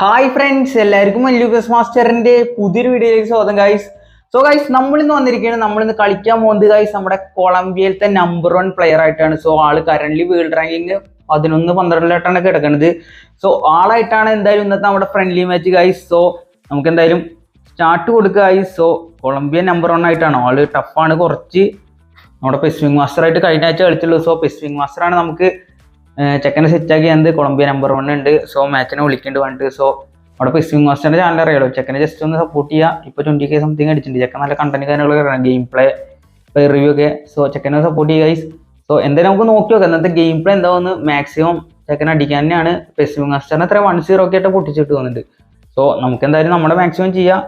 Hi friends എല്ലാവർക്കും Lucas മാസ്റ്ററിന്റെ പുതിയൊരു വീഡിയോയിലേക്ക് സ്വാഗതം ഗൈസ് സോ ഗൈസ് നമ്മളിന്ന് വന്നിരിക്കുകയാണ് നമ്മൾ ഇന്ന് കളിക്കാൻ പോകുന്നത് ഗൈസ് നമ്മുടെ കൊളംബിയയിലത്തെ നമ്പർ വൺ പ്ലെയർ ആയിട്ടാണ്. സോ ആൾ കറന്റ് വേൾഡ് റാങ്കിങ് പതിനൊന്ന് പന്ത്രണ്ടിലായിട്ടാണ് കിടക്കുന്നത് സോ ആളായിട്ടാണ് എന്തായാലും ഇന്നത്തെ നമ്മുടെ ഫ്രണ്ട്ലി മാച്ച് ഗൈസ് സോ നമുക്ക് എന്തായാലും സ്റ്റാർട്ട് കൊടുക്കുക guys so Colombia number one ആയിട്ടാണ്. ആൾ ടഫാണ് കുറച്ച്. നമ്മുടെ പെസ്വിങ് മാസ്റ്റർ ആയിട്ട് കഴിഞ്ഞ ആഴ്ച കളിച്ചുള്ളൂ. സോ പെസ്വിങ് മാസ്റ്ററാണ് നമുക്ക് ചെക്കനെ സെറ്റ് ആക്കി എന്ത്? കൊളംബിയ നമ്പർ വൺ ഉണ്ട്. സോ മാച്ചിനെ വിളിക്കേണ്ടി വേണ്ടിട്ട് സോ അവിടെ ഇപ്പോൾ പെസ്വിങ് മാസ്റ്ററിന്റെ ചാനൽ അറിയാലോ. ചെക്കനെ ജസ്റ്റ് ഒന്ന് സപ്പോർട്ട് ചെയ്യുക ഇപ്പോൾ ട്വന്റി കെ സംതിങ് അടിച്ചിട്ടുണ്ട്. ചെക്കൻ നല്ല കണ്ടന്റ് കാര്യങ്ങളൊക്കെ ഗെയിം പ്ലേ റിവ്യൂ ഒക്കെ. സോ ചെക്കനെ സപ്പോർട്ട് ചെയ്യുക ഗൈസ് സോ എന്തായാലും നമുക്ക് നോക്കി നോക്കാം. ഇന്നത്തെ ഗെയിം പ്ലേ എന്താവുന്ന മാക്സിമം ചെക്കൻ അടിക്കാൻ തന്നെയാണ്. ഇപ്പോൾ പെസ്വിങ് മാസ്റ്ററിന് അത്ര വൺ സീറോ ഒക്കെ ആയിട്ട് പൊട്ടിച്ചിട്ട് വന്നിട്ടുണ്ട് സോ നമുക്ക് എന്തായാലും നമ്മുടെ മാക്സിമം ചെയ്യാം.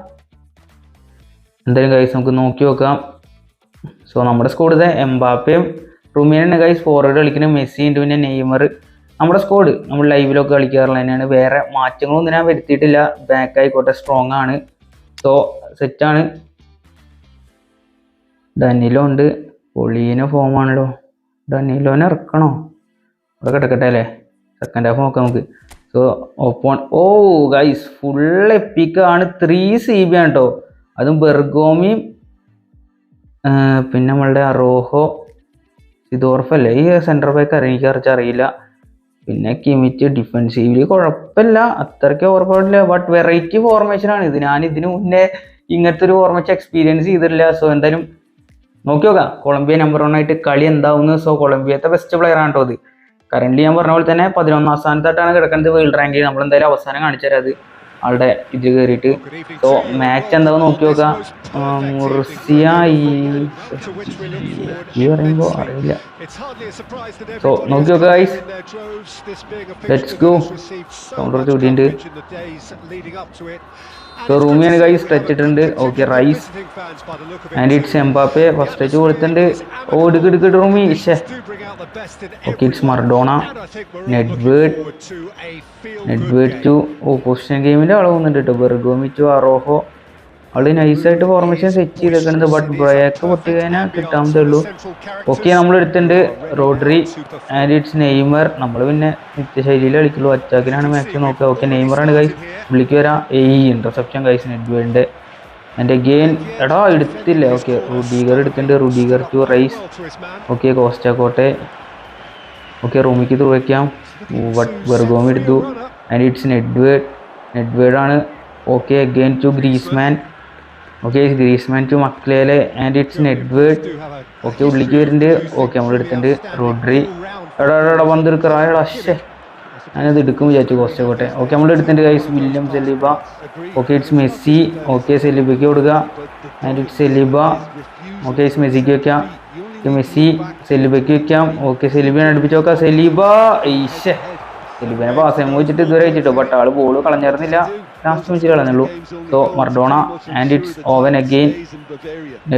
എന്തായാലും ഗൈസ് നമുക്ക് നോക്കി നോക്കാം. സോ നമ്മുടെ സ്കൂളിൽ എംബാപ്പയും റുമിയാണ് ഗൈസ് ഫോർവേഡ് കളിക്കുന്ന മെസ്സി ഉണ്ട് പിന്നെ നെയ്മർ. നമ്മുടെ സ്കോഡ് നമ്മൾ ലൈവിലൊക്കെ കളിക്കാറുള്ള തന്നെയാണ്. വേറെ മാറ്റങ്ങളൊന്നും ഞാൻ വരുത്തിയിട്ടില്ല. ബാക്ക് ആയിക്കോട്ടെ സ്ട്രോങ് ആണ്. സോ സെറ്റാണ് ഡനിലോ ഉണ്ട് പൊളീന ഫോമാണല്ലോ ഡനിലോനെ ഇറക്കണോ? ഇവിടെ കിടക്കട്ടെ അല്ലേ? സെക്കൻഡ് ഹാഫ് നോക്കാം നമുക്ക്. സോ ഓപ്പോൺ ഓ ഗൈസ് ഫുൾ എപ്പിക്കാണ് ത്രീ സി ബി ആണ് കേട്ടോ അതും ബെർഗോമിയും പിന്നെ നമ്മളുടെ അറോഹോ. സിദോർഫ് അല്ലേ ഈ സെന്റർ ബാക്ക് എനിക്ക് കുറച്ച് അറിയില്ല. പിന്നെ കിമിറ്റ് ഡിഫെൻസീവ്ലി കുഴപ്പമില്ല. അത്രയ്ക്ക് ഓർമ്മയില്ല ബട്ട് വെറൈറ്റി ഫോർമേഷൻ ആണ് ഇത്. ഞാൻ ഇതിനു മുന്നേ ഇങ്ങനത്തെ ഒരു ഫോർമേഷൻ എക്സ്പീരിയൻസ് ചെയ്തിട്ടില്ല. സോ എന്തായാലും നോക്കി നോക്കാം. കൊളംബിയ നമ്പർ വൺ ആയിട്ട് കളി എന്താവുന്നു? സോ കൊളംബിയത്തെ ബെസ്റ്റ് പ്ലെയർ ആണ് കേട്ടോ അത് കറന്റ് ഞാൻ പറഞ്ഞ പോലെ തന്നെ പതിനൊന്നാം സ്ഥാനത്തായിട്ടാണ് കിടക്കുന്നത്. വേൾഡ് റാങ്കിൽ നമ്മൾ എന്തായാലും അവസാനം കാണിച്ചു തരാം അത്. ആളുടെ ഇത് കയറിയിട്ട് സോ മാച്ച് എന്താവും നോക്കി നോക്കാം. മുർസിയ ഈ പറയുമ്പോൾ അറിയില്ല. സോ നോക്കി നോക്കുക ലെറ്റ്സ് ഗോ കൗണ്ടർ ചൂടിയുണ്ട് സോ റൂമിയാണ് guys ടച്ചിട്ടുണ്ട് okay Rice and it's Mbappe first touch കൊടുത്തിട്ടുണ്ട്. ഓ എടുക്ക് എടുക്ക് റൂമി. ഇഷേ okay it's Maradona Nedved Nedved to oh position ഗെയിമിന്റെ പോകുന്നുണ്ട് കേട്ടോ. Bergomi to Araujo. ആൾ നൈസായിട്ട് ഫോർമേഷൻ സെറ്റ് ചെയ്തേക്കുന്നത് ബട്ട് ബ്രേക്ക് പൊട്ടി കഴിഞ്ഞാൽ കിട്ടാമതേ ഉള്ളൂ. ഓക്കെ നമ്മൾ എടുത്തിട്ടുണ്ട്. Rodri and it's Neymar. നമ്മൾ പിന്നെ നിത്യശൈലിയിൽ കളിക്കുള്ളൂ. അറ്റാക്കിനാണ് മാക്സിമം നോക്കുക. ഓക്കെ നെയ്മറാണ് ഗൈസ് വിളിക്ക് വരാം. ഏയ് ഇന്റർസെപ്ഷൻ ഗൈസ് നെഡ്വേഡിന്റെ എന്റെ ഗെയിൻ എടാ എടുത്തില്ല? ഓക്കെ റുഡീഗർ എടുത്തിട്ടുണ്ട്. Rudiger to Rice. Okay Costacurta okay റൂമിക്ക് through വയ്ക്കാം ബട്ട് ബെർഗോമി എടുത്തു. And it's Nedved നെഡ്വേഡാണ് okay again to Griezmann okay Griezmann to Makelele and it's Nedved okay ഉള്ളിക്ക് വരുന്നുണ്ട്. ഓക്കെ നമ്മൾ എടുത്തിട്ടുണ്ട്. റോഡ്രി. എടാ എടാ വന്നെടുക്കറാ എടാ അശ്ശേ ഞാനത് എടുക്കും വിചാരിച്ചു കോസ്റ്റ് കോട്ടെ ഓക്കെ നമ്മൾ എടുത്തിട്ടുണ്ട് guys William Saliba okay it's Messi okay സെലിബയ്ക്ക് കൊടുക്കുക. And it's Saliba okay it's മെസ്സിക്ക് വെക്കാം. മെസ്സി സെലിബയ്ക്ക് വെക്കാം. ഓക്കെ സെലിബിനെ അടുപ്പിച്ച് നോക്കാം. സെലിബ ഈശേ സെലിബിനെ പാസ് വെച്ചിട്ട് ഇതുവരെ വെച്ചിട്ടോ ബട്ട് ആൾ ബോൾ കളഞ്ഞിരുന്നില്ല. ലാസ്റ്റ് വെച്ച് കളഞ്ഞുള്ളൂ so Maradona and it's Owen again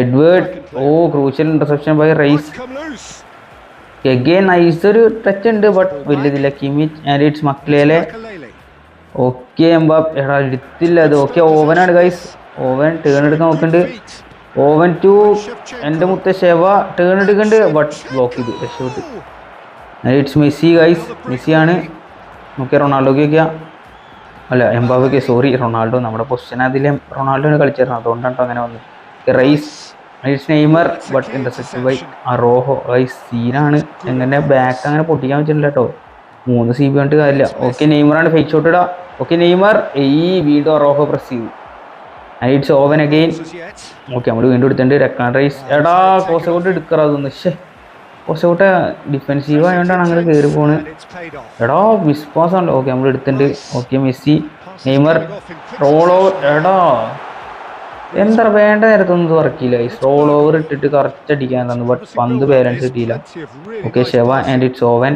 Edward oh crucial interception by Rice again nice ഒരു ടച്ച് ഉണ്ട് but വലിയതില്ല. Kimmich and it's Makelele okay എംബാ എടാ എടുത്തില്ല അത്. ഓക്കെ ഓവനാണ് ഗൈസ് ഓവൻ ടേൺ എടുക്കാൻ നോക്കുന്നുണ്ട്. ഓവൻ ടു എന്റെ മുത്ത ഷെവ ടേൺ എടുക്കുന്നുണ്ട് ബട്ട് ബ്ലോക്ക് ചെയ്തു. രക്ഷപ്പെട്ട്. ഇറ്റ്സ് മെസ്സി ഗൈസ് മെസ്സിയാണ്. നോക്കിയാൽ റൊണാൾഡോക്ക് വയ്ക്കുക അല്ല എംബാബയ്ക്ക് സോറി റൊണാൾഡോ നമ്മുടെ പൊസിഷൻ അതിലെ റൊണാൾഡോനെ കളിച്ചിരുന്നു. അതുകൊണ്ടാണ് അങ്ങനെ വന്നത്. Rice Rice Neymar but intercept by Araujo Rice സീനാണ്. എങ്ങനെ ബാക്ക് അങ്ങനെ പൊട്ടിക്കാൻ പറ്റില്ല കേട്ടോ മൂന്ന് സി ബി കൊണ്ട് കാര്യമില്ല. ഓക്കെ നെയ്മറാണ് ഫേക്ക് ഷോട്ട് ഇടാ. ഓക്കെ നെയ്മർ ഈ വീണ്ടും അറോഹോ പ്രസ് ചെയ്തു. ഇറ്റ്സ് ഓവൻ അഗെയിൻ ഓക്കെ നമ്മൾ വീണ്ടും എടുത്തിട്ടുണ്ട്. രക്കാൻ റൈസ്. എടാ കോസക്കോട്ട് എടുക്കറ അതൊന്ന് ശേ കോസക്കോട്ടെ ഡിഫെൻസീവ് ആയതുകൊണ്ടാണ് അങ്ങനെ കയറി പോണ് എടാ ആണല്ലോ ഓക്കെ നമ്മൾ എടുത്തിട്ടുണ്ട്. ഓക്കെ മെസ്സി നെയ്മർ റോളോ എടാ. എന്താ വേണ്ട നേരത്തൊന്നും ഇത് വർക്കില്ല ഈ റോൾ ഓവർ ഇട്ടിട്ട് കറക്റ്റ് അടിക്കാൻ തന്നു. ബട്ട് പന്ത് പേരൻസ് കിട്ടിയില്ല. Okay Sheva and it's Owen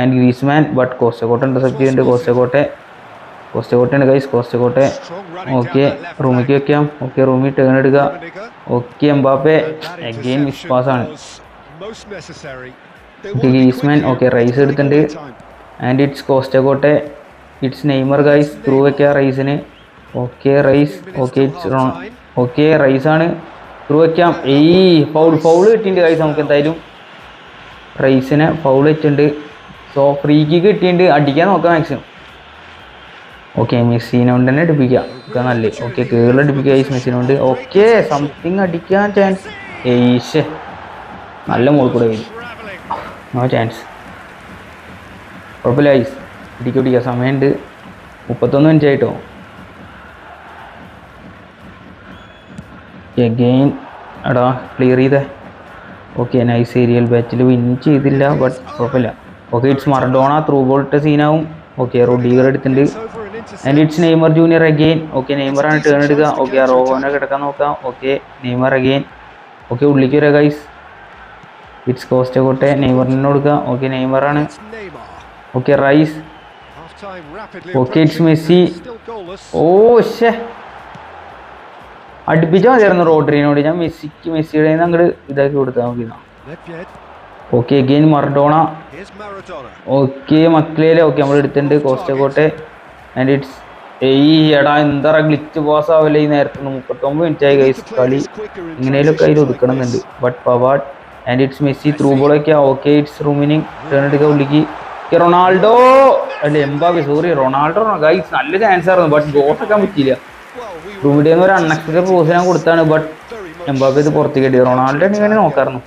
and Griezmann but Costacurta intercept ചെയ്തിട്ടുണ്ട് കോസ്റ്റക്കോട്ടെ കോസ്റ്റക്കോട്ടയാണ് ഗൈസ് കോസ്റ്റക്കോട്ടെ ഓക്കെ റൂമിക്ക് വെക്കാം. ഓക്കെ റൂമിൽ ടേൺ എടുക്കുക ഓക്കെ എംബാപ്പെ. അഗെയിൻ വിശ്വാസമാണ് ഗ്രീസ്മാൻ ഓക്കെ റൈസ് എടുത്തിട്ടുണ്ട്. And it's കോസ്റ്റക്കോട്ടെ it's Neymar guys through വെക്കുക റൈസിന് okay Rice okay it's okay Rice ആണ്. Through വെക്കാം ഏയ് ഫൗൾ ഫൗൾ കിട്ടിയിട്ടുണ്ട് ഗൈസ് നമുക്ക് എന്തായാലും. റൈസിനെ ഫൗൾ വെച്ചിട്ടുണ്ട് സോ ഫ്രീ കിക്ക് കിട്ടിയിട്ടുണ്ട്. അടിക്കാൻ നോക്കാം മാക്സിമം ഓക്കെ മെസ്സിനെ കൊണ്ട് തന്നെ അടിപ്പിക്കാം ഒക്കെ നല്ല ഓക്കെ കേരളം അടിപ്പിക്കുക മെസ്സിനെ കൊണ്ട്. ഓക്കെ സംതിങ് അടിക്കാൻ ചാൻസ് ഏയ്ഷേ നല്ല മോൾ കൂടെ വരും. നോ ചാൻസ് കുഴപ്പമില്ല ഐസ് ഇടിക്ക് പിടിക്കുക സമയമുണ്ട്. മുപ്പത്തൊന്ന് മിനിറ്റ് ആയിട്ടോ? എഗെയിൻ എടാ ക്ലിയർ ചെയ്തേ. ഓക്കെ നൈസ് ഏരിയൽ ബാച്ചിൽ വിൻ ചെയ്തില്ല ബട്ട് കുഴപ്പമില്ല. ഓക്കെ ഇറ്റ്സ് മറഡോണ ത്രൂ ബോളിട്ട സീനാവും ഓക്കെ റൊഡീഗർ എടുത്തിട്ടുണ്ട്. And it's Neymar junior again okay നെയ്മറാണ് turn എടുക്കുക. ഓക്കെ റോഹോനെ കിടക്കാൻ നോക്കാം. ഓക്കെ നെയ്മർ അഗെയിൻ ഓക്കെ ഉള്ളിലേക്ക് വരാം ഗൈസ് ഇറ്റ്സ് കോസ്റ്റ് കോട്ടെ നെയ്മറിന് കൊടുക്കുക okay നെയ്മറാണ്. Okay Rice. Okay it's Messi. Oh ഷേ അടുപ്പിച്ചാൽ മതിയായിരുന്നു റോഡറിനോട് ഞാൻ മെസ്സിക്ക് മെസ്സിയുടെ അങ്ങോട്ട് ഇതാക്കി കൊടുത്താൽ മതി. Okay again Maradona. Okay Makelele. Okay നമ്മൾ എടുത്തിട്ടുണ്ട്. കോസ്റ്റക്കോട്ടെ ആൻഡ് ഇറ്റ്സ് ഏയ് എടാ എന്താ ഗ്ലിച്ച് പാസ് ആവല്ലേ ഈ നേരത്തെ. മുപ്പത്തൊമ്പത് മിനിറ്റ് ആയി കളി. ഇങ്ങനെയൊക്കെ അതിൽ ഒതുക്കണമെന്നുണ്ട്. But Pavard and it's Messi through ബോളൊക്കെ okay it's Rummenigge turn എടുക്കുക ഉള്ളിക്ക് റൊണാൾഡോ! അല്ല എംബാബി സോറി റൊണാൾഡോ ഗൈസ് നല്ല ചാൻസ് ആയിരുന്നു ബട്ട് ഗോട്ടൊക്കാൻ പറ്റിയില്ല നിന്ന് ഒരു അൺഎക്സ്പെക്ടഡ് പോസ് ഞാൻ കൊടുത്താണ് ബട്ട്. എംബാബി ഇത് പുറത്തേക്ക് കിട്ടി റൊണാൾഡോ ഇങ്ങനെ നോക്കായിരുന്നു.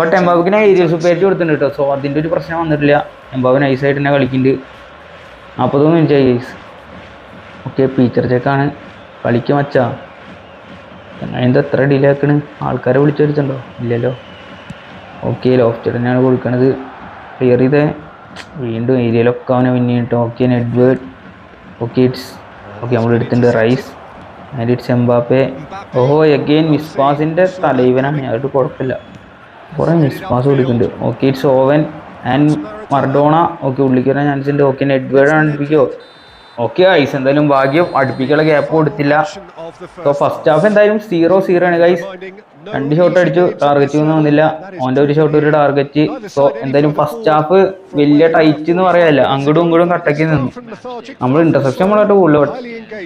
ബട്ട്. എംബാബിക്ക് ഞാൻ ഏരിയ സുപ്പേറ്റ് കൊടുത്തിട്ടുണ്ട് കേട്ടോ സോ അതിന്റെ ഒരു പ്രശ്നം വന്നിട്ടില്ല. എംബാബി നൈസായിട്ട് തന്നെ കളിക്കുന്നുണ്ട് നാൽപ്പത്തൊന്ന് മിനിറ്റ് ആയി ഗൈസ് ഓക്കെ ഫീച്ചർ ചെക്കാണ് കളിക്ക് മച്ചാ. എന്താ എത്ര ഡിലേ ആക്കണ്? ആൾക്കാരെ വിളിച്ചെടുത്തുണ്ടോ ഇല്ലല്ലോ. ഓക്കെ ലോഫ്റ്റ് തന്നെയാണ് കൊടുക്കണത്. ക്ലിയർ ചെയ്തേ. വീണ്ടും ഏരിയയിലൊക്കെ അവനെ Winnie okay Nedved okay it's okay നമ്മൾ എടുത്തിട്ടുണ്ട് റൈസ് ആൻഡ് ഇറ്റ്സ് എംബാപ്പെ ഓഹോ എഗെയിൻ മിസ് പാസിന്റെ തലൈവനാണ്. അതൊട്ട് കുഴപ്പമില്ല. കുറേ മിസ് പാസ് കൊടുക്കുന്നുണ്ട്. Okay it's Owen and Maradona okay ഉള്ളിക്ക് ചാൻസ് ഉണ്ട്. ഓക്കെ നെഡ്വേർഡ് അടുപ്പിക്കോ ഓക്കെ ഐസ് എന്തായാലും ഭാഗ്യം. അടുപ്പിക്കുള്ള ഗ്യാപ്പ് കൊടുത്തില്ല. സോ ഫസ്റ്റ് ഹാഫ് എന്തായാലും സീറോ സീറോ ആണ് ഗൈസ് രണ്ട് ഷോട്ട് അടിച്ചു ടാർഗറ്റ് ഒന്നും വന്നില്ല. ഓന്റെ ഒരു ഷോട്ട് ഒരു ടാർഗറ്റ് സോ എന്തായാലും ഫസ്റ്റ് ഹാഫ് വലിയ ടൈറ്റ് എന്ന് പറയാല്ല അങ്ങോട്ടും ഇങ്ങോട്ടും കട്ടക്കി നിന്നു. നമ്മൾ ഇന്റർസെപ്ഷൻ നമ്മളായിട്ട് കൂടുതൽ.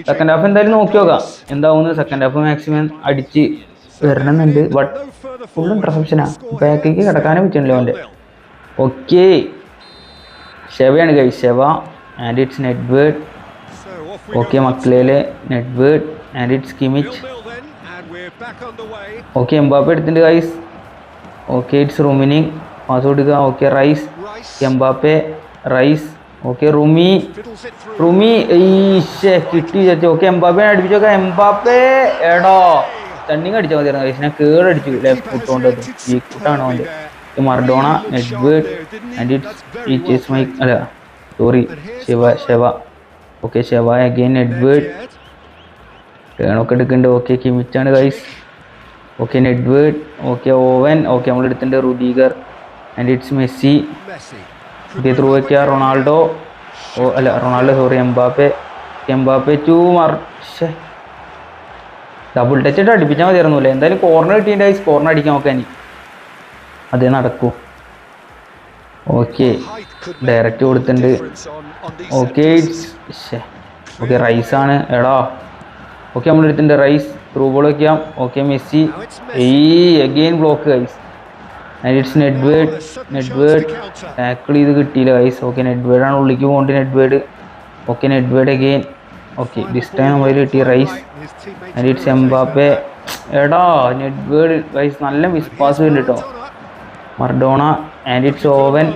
സെക്കൻഡ് ഹാഫ് എന്തായാലും നോക്കി നോക്കാം. എന്താവുന്നു സെക്കൻഡ് ഹാഫ് മാക്സിമം അടിച്ച് വരണമെന്നുണ്ട്. But full. ഇന്റർസെപ്ഷനാ ബാക്കിലേക്ക് കിടക്കാനും പറ്റുന്നില്ല അവന്റെ ഓക്കെ ഷെവയാണ് കൈ Sheva and it's Nedved okay. Makelele Nedved and it's Kimmich okay Mbappe എടുത്തിട്ടുണ്ട് guys okay it's Rummenigge pass കൊടുക്കുക. Okay Rice Rice. Mbappe Rice okay റുമി fiddles it through. റുമി ഈശേ കിട്ടി ചേച്ചി. ഓക്കെ എംബാപ്പെ അടിപ്പിച്ചോക്കെ എംബാപ്പെ എടോ. ടണ്ണിങ് അടിച്ചാൽ മതിയായിരുന്നു ഗൈസ് ഞാൻ കേടടിച്ചു. ലെഫ്റ്റ് ഫുട്ട് കൊണ്ട് ഈ ഫുട്ടാണ് അവന്റെ? Maradona Nedved and it's it is my അല്ല sorry Sheva Sheva okay Sheva again Nedved Nedved. ടേണൊക്കെ എടുക്കുന്നുണ്ട് okay കിമിച്ചാണ് guys okay Nedved okay Owen okay നമ്മൾ എടുത്തിട്ടുണ്ട് Rudiger and it's Messi. Okay through വയ്ക്കുക റൊണാൾഡോ. ഓ അല്ല Ronaldo sorry Mbappe. Mbappe to മർ double touch ഇട്ട് അടിപ്പിച്ചാൽ മതിയായിരുന്നു അല്ലേ? എന്തായാലും കോർണർ കിട്ടിയിട്ട് ഗൈസ് കോർണർ അടിക്കാൻ നോക്കാൻ അതേ നടക്കൂ. ഓക്കെ ഡയറക്റ്റ് കൊടുത്തിട്ടുണ്ട്. ഓക്കെ ഓക്കെ റൈസ് ആണ്. എടാ. ഓക്കെ നമ്മൾ എടുത്തിന്റെ റൈസ് ത്രൂ ബോൾ വയ്ക്കാം ഓക്കെ മെസ്സി. ഈ again block guys and it's Nedved Nedved tackle ചെയ്ത് കിട്ടിയില്ല ഗൈസ് ഓക്കെ ആണ് ഉള്ളിക്ക് പോകേണ്ടത് Nedved okay Nedved again okay this time നമ്മൾ കിട്ടിയ റൈസ് ആൻഡ് ഇറ്റ്സ് എംബാപ്പെ എടാ നെറ്റ്വേർഡ് ഗൈസ് നല്ല മിസ് പാസ് ഉണ്ട് കേട്ടോ Maradona and it's Owen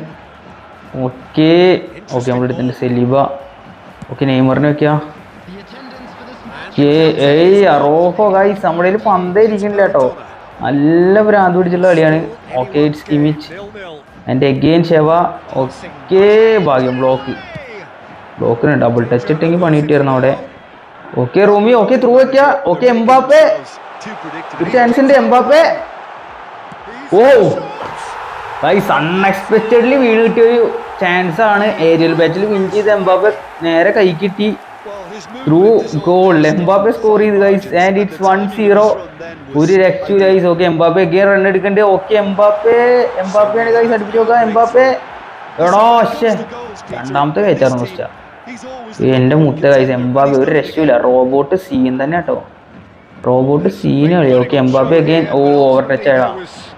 okay okay നമ്മൾ എടുത്തിട്ടുണ്ട് സെലിബ ഓക്കെ നെയ്മറിനെ വെക്കാം. ഏയ് അറോഹോ ഗൈസ് നമ്മുടെ കയ്യിൽ പന്തേ ഇരിക്കണില്ല കേട്ടോ. നല്ല ഭ്രാന്ത് പിടിച്ചുള്ള കളിയാണ്. ഓക്കെ ഇറ്റ്സ് ഇമിച്ച് എന്റെ എഗെയിൻ ഷെവ ഓക്കെ ഭാഗ്യം ബ്ലോക്ക് ബ്ലോക്കിന് ഡബിൾ ടച്ച് ഇട്ടെങ്കിൽ പണി കിട്ടിയായിരുന്നു അവിടെ. ഓക്കെ റൂമി ഓക്കെ ത്രൂ വയ്ക്ക ഓക്കെ എംബാപ്പെ. ചാൻസ് ഉണ്ട് എംബാപ്പെ. ഓ. ഗൈസ് അൺഎക്സ്പെക്റ്റഡ്ലി വീണ് കിട്ടിയ ഒരു ചാൻസ് ആണ്. ഏരിയൽ ബാറ്റിൽ വിൻ ചെയ്ത് എംബാപ്പെ. നേരെ കൈ കിട്ടി. ത്രൂ ഗോൾ എംബാബെ സ്കോർ ചെയ്ത് guys and it's one zero ഒരു രക്ഷു guys okay Mbappe game run എടുക്കണ്ടേ? ഓക്കെ എംബാപ്പെ എംബാപ്പയാണ് ഗൈസ് അടുപ്പിച്ച് നോക്കാം എംബാപ്പെ എടോ പക്ഷേ രണ്ടാമത്തെ കയറ്റായിരുന്നു ഫസ്റ്റ് മുട്ട കൈസ് എംബാബെ ഒരു രക്ഷയില്ല റോബോട്ട് സീൻ തന്നെ കേട്ടോ. റോബോട്ട് സീന് കളി. Okay Mbappe again oh over touch ആയതാ.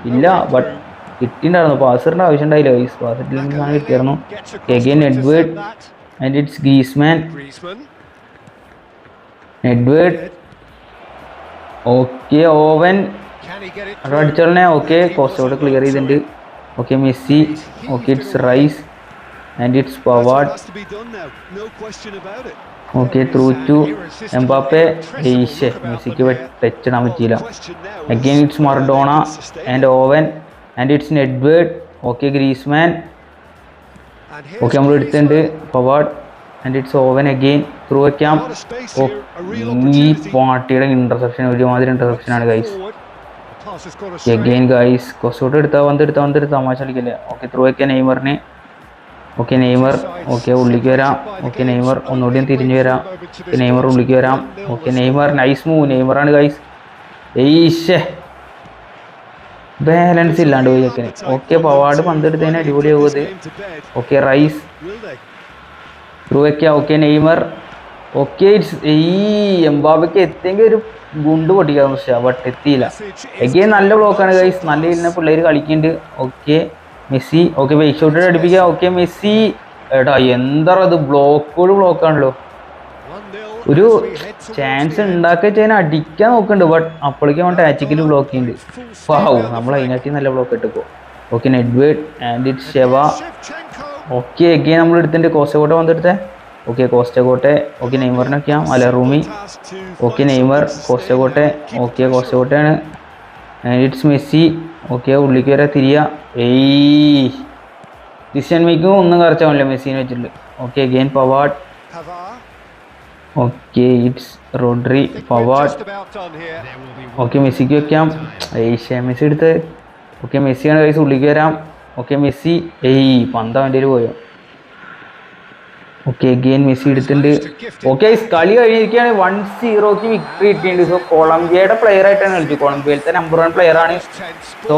ഇല്ല ബട്ട് കിട്ടിണ്ടായിരുന്നു. പാസറിന്റെ ആവശ്യം ഉണ്ടായില്ല ഗൈസ് പാസ് നിന്നാണ് കിട്ടിയായിരുന്നു. To Edward and it's Griezmann. Edward. Okay Owen? അവിടെ അടിച്ചോളനെ ഓക്കെ കോസ്റ്റോട് ക്ലിയർ ചെയ്തിട്ടുണ്ട്. Okay Messi. Okay it's Rice and it's Pavard. Okay through to Mbappe. Asia മെസ്സിക്ക് ടച്ച് ഇടാൻ പറ്റിയില്ല. Again it's Maradona and Owen and it's Edward okay Griezmann okay നമ്മൾ എടുത്തിട്ടുണ്ട്. Pavard and it's Owen again through real ഈ. പാർട്ടിയുടെ interception ഒരുമാതിരി interception ആണ് guys. Again guys കൊസോട്ട് എടുത്താൽ വന്നെടുത്താ വന്നെടുത്ത് തമാശ കളിക്കല്ലേ? ഓക്കെ ത്രൂ വയ്ക്കാം നെയ്മറിന്. Okay Neymar. ഓക്കെ ഉള്ളിക്ക് വരാം. Okay Neymar. ഒന്നുകൂടി ഒന്ന് തിരിഞ്ഞു വരാം. ഓക്കെ നെയ്മർ ഉള്ളിക്ക് വരാം. Okay Neymar. നൈസ് മൂവ് നെയ്മറാണ് ഗൈസ് ഏയ്ഷേ ബാലൻസ് ഇല്ലാണ്ട് പോയി ചെക്കന് ഓക്കെ പവാട് പന്തെടുത്തതിന് bed. Okay Rice They? Okay Neymar okay ഈ എംബാബയ്ക്ക് എത്തിയെങ്കിൽ ഒരു ഗുണ്ട് പൊട്ടിക്കാൻ പക്ഷേ ബട്ട് എത്തിയില്ല. എഗെയിൻ നല്ല ബ്ലോക്കാണ് ഗൈസ് നല്ല ഇരുന്ന പിള്ളേർ കളിക്കുന്നുണ്ട്. Okay Messi. Okay bike shot അടിപ്പിക്കുക. Okay Messi. എടാ എന്താ ഇത്? ബ്ലോക്കോട് ബ്ലോക്കാണല്ലോ ഒരു ചാൻസ്. ഉണ്ടാക്കി വെച്ചാൽ അടിക്കാൻ നോക്കുന്നുണ്ട്. ബട്ട് അപ്പോഴേക്കും അവൻ ടാച്ചിക്കൽ ബ്ലോക്ക് ചെയ്യുന്നുണ്ട്. ആവും നമ്മൾ അതിനകത്ത് നല്ല block ഇട്ടിപ്പോ okay Nedved and it Sheva. Okay again നമ്മൾ എടുത്തിട്ട് കോസ്റ്റകോട്ടെ വന്നെടുത്തേ ഓക്കെ കോസ്റ്റകോട്ടെ. ഓക്കെ നെയ്മറിനൊക്കെയാ അല്ല റൂമി? Okay Neymar Costacurta. Okay കോസ്റ്റകോട്ടയാണ്. It's Messi. Okay ഉള്ളിക്ക് വരെ തിരിയ. ഏയ്. ഡിസിഷൻ മേക്കിംഗ് ഒന്നും കറച്ചാവില്ല മെസ്സിനെ വെച്ചിട്ട്. Okay again Pavard. Okay it's Rodri Pavard. Okay മെസ്സിക്ക് വെക്കാം. ഏഷ്യ മെസ്സി എടുത്ത്. ഓക്കെ മെസ്സിയാണ് കൈസ് ഉള്ളിക്ക് വരാം. ഓക്കെ മെസ്സി ഏയ് പന്ത് അവന്റെ ഒരു പോയോ? ഓക്കെ ഗെയിൻ മെസ്സി എടുത്തിട്ടുണ്ട്. ഓക്കെ കളി കഴിഞ്ഞിരിക്കുകയാണ്. വൺ സീറോക്ക് വിക്ടറി കിട്ടിയിട്ടുണ്ട്. സോ കൊളംബിയയുടെ പ്ലെയർ ആയിട്ടാണ് കളിച്ചു കൊളംബിയയിലത്തെ നമ്പർ വൺ പ്ലെയർ ആണ്. സോ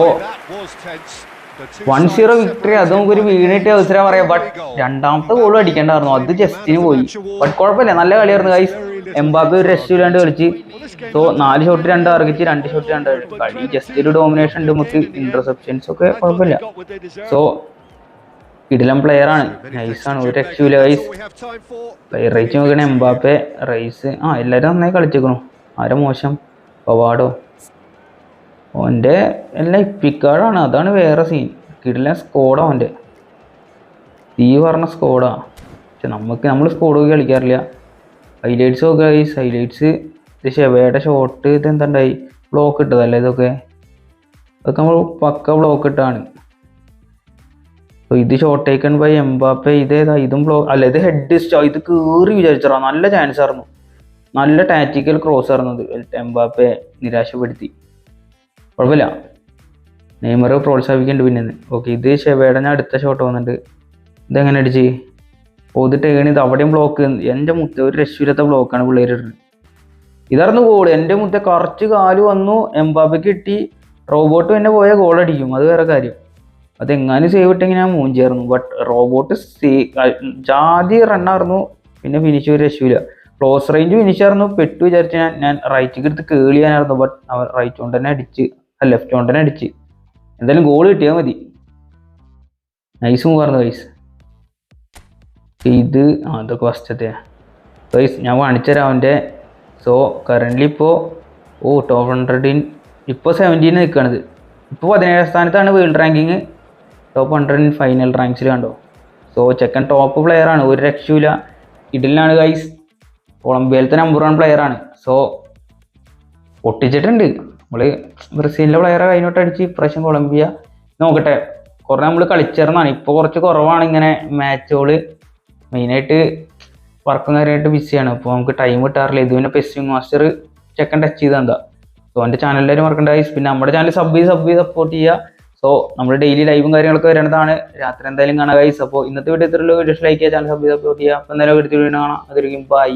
വൺ സീറോ വിക്ടറി അത് നമുക്കൊരു വീണിട്ട് അവസരം പറയാം. ബട്ട് രണ്ടാമത്തെ ഗോൾ അടിക്കേണ്ടായിരുന്നു. അത് ജസ്റ്റിന് പോയി. ബട്ട് കുഴപ്പമില്ല. നല്ല കളിയായിരുന്നു ഗൈസ് എംബാബെ ഒരു രക്ഷയില്ലാണ്ട് കളിച്ച്. സോ നാല് ഷോട്ട് രണ്ട് അർഹിച്ച് രണ്ട് ഷോട്ട് രണ്ട് കളി ജസ്റ്റ് ഒരു ഡോമിനേഷൻ ഉണ്ട് നമുക്ക്. ഇന്റർസെപ്ഷൻസ് ഒക്കെ കുഴപ്പമില്ല. സോ ഇടലം പ്ലെയർ ആണ്. നൈസ് ആണ്. ഒരു രക്ഷയില്ല ഗൈസ്. പ്ലെയർ റേറ്റ് നോക്കണേ എംബാപ്പെ റൈസ്. ആ എല്ലാവരും നന്നായി കളിച്ചേക്കണു. ആരും മോശം? പവാഡോ. ഓന്റെ എല്ലാം ഇപ്പിക്കാടാണ്. അതാണ് വേറെ സീൻ കിടില സ്കോഡാ ഓന്റെ. തീ പറഞ്ഞ സ്കോഡാ പക്ഷെ നമുക്ക് നമ്മൾ സ്കോഡ് കളിക്കാറില്ല. ഹൈലൈറ്റ്സ് നോക്കുക ഈ ഹൈലൈറ്റ്സ് ഇത് ഷെവയുടെ ഷോട്ട് ഇത് എന്തുണ്ടായി? ബ്ലോക്ക് ഇട്ടതല്ലേ ഇതൊക്കെ? അതൊക്കെ നമ്മൾ പക്ക ബ്ലോക്ക് ഇട്ടാണ്. അപ്പോൾ ഇത് ഷോട്ട് ടേക്കൺ ബൈ എംബാപ്പെ. ഇതേതാ ഇതും ബ്ലോക്ക് അല്ല ഇത് ഹെഡ് സ്റ്റോ ഇത് കീറി വിചാരിച്ചറാ നല്ല ചാൻസ് ആയിരുന്നു. നല്ല ടാറ്റിക്കൽ ക്രോസ് ആയിരുന്നു ഇത് എംബാപ്പെ നിരാശപ്പെടുത്തി. കുഴപ്പമില്ല. നെയ്മർ പ്രോത്സാഹിപ്പിക്കുന്നുണ്ട് പിന്നെ ഓക്കെ ഇത് ഷെവേടന് അടുത്ത ഷോട്ട് വന്നിട്ടുണ്ട് ഇതെങ്ങനെ അടിച്ച്? ഇത് ടേൺ ഇത് അവിടെയും ബ്ലോക്ക് എന്റെ മുത്ത ഒരു രക്ഷയില്ലാത്ത ബ്ലോക്കാണ് പിള്ളേർ ഇടുന്നത് ഇതായിരുന്നു ഗോൾ എന്റെ മുത്ത കുറച്ച് കാൽ വന്നു. എംബാബയ്ക്ക് കിട്ടി. റോബോട്ട് പിന്നെ പോയ ഗോൾ അടിക്കും. അത് വേറെ കാര്യം. അത് എങ്ങാനും സേവ് ഇട്ടെങ്കിൽ ഞാൻ മൂഞ്ചായിരുന്നു ബട്ട് റോബോട്ട് സേ ജാതി റണ്ണായിരുന്നു പിന്നെ ഫിനിഷ് ഒരു രക്ഷയില്ല. ക്ലോസ് റേഞ്ച് ഫിനിഷ് ആയിരുന്നു. പെട്ടു വിചാരിച്ച് ഞാൻ ഞാൻ റൈറ്റിക്ക് എടുത്ത് കേളിയാനായിരുന്നു ബട്ട് അവർ റൈറ്റ് കൊണ്ട് തന്നെ അടിച്ച്. ലെഫ്റ്റ് കൊണ്ട് തന്നെ അടിച്ച്. എന്തായാലും ഗോൾ കിട്ടിയാൽ മതി. നൈസും മൂവായിരുന്നു ഗൈസ് ഇത് അതൊക്കെ ഫസ്റ്റത്തെ ഗൈസ് ഞാൻ കാണിച്ചുതരാം അവന്റെ. സോ കറന്റ്ലി ഇപ്പോൾ ഓ ടോപ്പ് ഹൺഡ്രഡിൻ ഇപ്പോൾ സെവന്റീൻ നിൽക്കണത്. ഇപ്പോൾ പതിനേഴാം സ്ഥാനത്താണ് world ranking top hundred final റാങ്ക്സിൽ കണ്ടോ? സോ ചെക്കൻ ടോപ്പ് പ്ലെയർ ആണ്. ഒരു രക്ഷയില്ല ഇഡിലാണ് ഗൈസ് കൊളംബിയയിലത്തെ നമ്പർ വൺ പ്ലെയർ ആണ്. സോ പൊട്ടിച്ചിട്ടുണ്ട് നമ്മൾ ബ്രസീലിന്റെ പ്ലെയറെ കഴിഞ്ഞോട്ട് അടിച്ച് ഇപ്രാവശ്യം കൊളംബിയ. നോക്കട്ടെ. കുറേ നമ്മൾ കളിച്ചേർന്നാണ് ഇപ്പോൾ കുറച്ച് കുറവാണ് ഇങ്ങനെ മാച്ചുകൾ മെയിനായിട്ട് വർക്കും കാര്യമായിട്ട് ബിസിയാണ് അപ്പോൾ നമുക്ക് ടൈം കിട്ടാറില്ല. ഇത് പിന്നെ പെസ്സിങ് മാസ്റ്റർ ചെക്കൻ ടച്ച് ചെയ്ത് എന്താ. സോ എന്റെ ചാനലിലും മറക്കണ്ടായി പിന്നെ നമ്മുടെ ചാനൽ സബ് ചെയ്ത് സബ് ചെയ്ത് സപ്പോർട്ട് ചെയ്യുക സോ നമ്മൾ ഡെയിലി ലൈവും കാര്യങ്ങളൊക്കെ വരുന്നതാണ് രാത്രി എന്തായാലും കാണാം ഗൈസ് അപ്പോൾ ഇന്നത്തെ വീഡിയോ ഇത്രയുള്ള വീഡിയോസ് ലൈക്ക് ചെയ്യുക. ചാനൽ സബ് ചെയ്ത് സപ്പോർട്ട് ചെയ്യുക. അപ്പോൾ എന്തായാലും വീഡിയോ കാണാം. അതിരിക്കും ബൈ